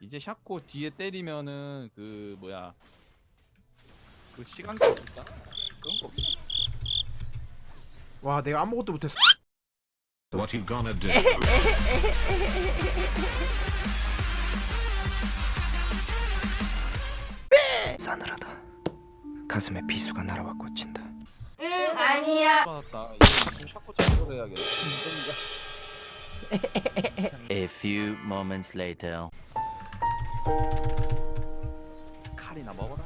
이제 샤코 뒤에 때리면은 그 뭐야 그 시간차 없다? 그런 거 없어. 와 내가 아무것도 못했어. What you gonna do? 싸늘하다. 가슴에 비수가 날아와 꽂힌다. 응 아니야. 이거 샤코. A few moments later. 칼이나 먹어라.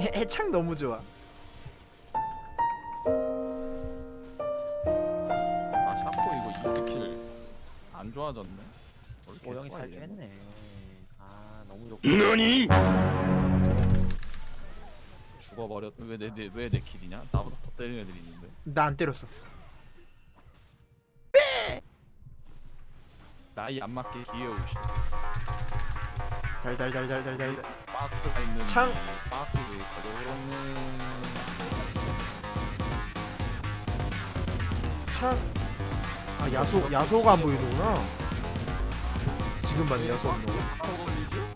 해- 해창 너무 좋아. 아 샤코 이거 이 스킬 안 좋아졌네. 잘 이래. 깼네. 아 너무 좋고. 죽 어버렸. 왜내왜내 킬이냐? 나보다 더 때리는 애들이 있는데. 나 안 때렸어. 나이 안 맞게 기어오시. 달달달달달달. 박스가 있는. 창. 박스 가져오네. 창. 아 야소 야소가 안 보이는구나. 지금 봤네 야소 없는 거.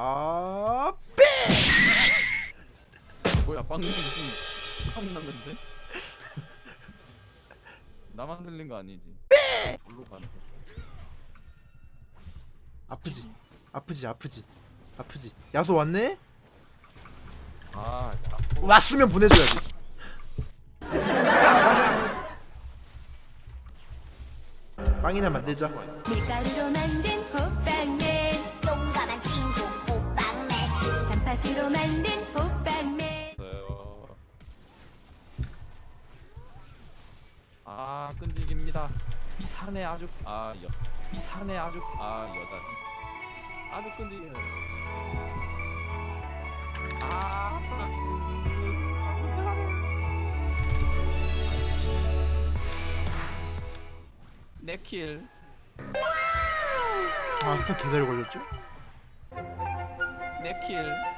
아 뭐야 방금 무슨 깜 났는데? 나만 들린 거 아니지? 뭘로 가는 거? 아프지 아프지 아프지 아프지. 야소 왔네? 아, 왔으면 보내줘야지. 빵이나 만들자. 밀가루로 만든 단팥으로 만든 호빵맨 없어요. 아, 끈질깁니다. 이 산에 아주 아, 여, 이 산에 아주 아, 여자. 아주 끈질겨요. 아, 박스. 내 킬. 아 스타 개잘 걸렸죠? 내 킬.